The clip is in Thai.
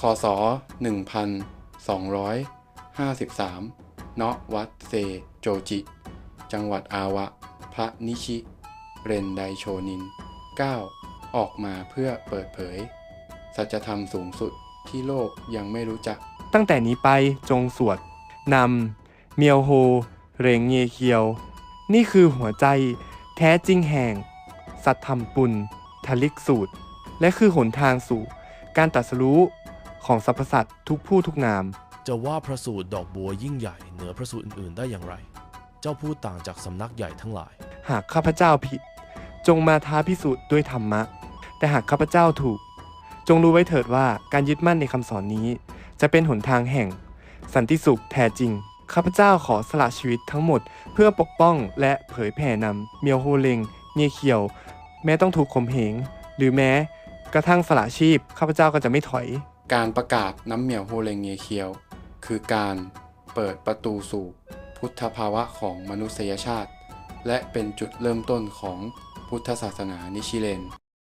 คศ1253ณวัดเซโจจิ จังหวัดอาวะ พระนิชิ เรนไดโชนิน 9 ออกมาเพื่อเปิดเผย สัจธรรมสูงสุดที่โลกยังไม่รู้จัก ตั้งแต่นี้ไปจงสวดนำเมียวโฮ เรงเงเคียว นี่คือหัวใจแท้จริงแห่ง สัตธรรมปุณทลิกสูตร และคือหนทางสู่การตรัสรู้ ของสรรพสัตว์ทุกผู้ทุกนาม จะว่าพระสูตรดอกบัวยิ่งใหญ่เหนือพระสูตรอื่น ๆ ได้อย่างไร เจ้าพูดต่างจากสำนักใหญ่ทั้งหลาย หากข้าพเจ้าผิด จงมาท้าพิสูจน์ด้วยธรรมะ แต่หากข้าพเจ้าถูก จงรู้ไว้เถิดว่าการยึดมั่นในคำสอนนี้ จะเป็นหนทางแห่ง สันติสุขแท้จริง ข้าพเจ้าขอสละชีวิตทั้งหมด เพื่อปกป้องและเผยแผ่นำเมียวโฮเลงเนียเคียว แม้ต้องถูกข่มเหงหรือแม้กระทั่งสละชีพ ข้าพเจ้าก็จะไม่ถอย การประกาศน้ำเหมียวโฮเลงเนียเคียว คือการเปิดประตูสู่พุทธภาวะของมนุษยชาติ และเป็นจุดเริ่มต้นของพุทธศาสนานิชิเลน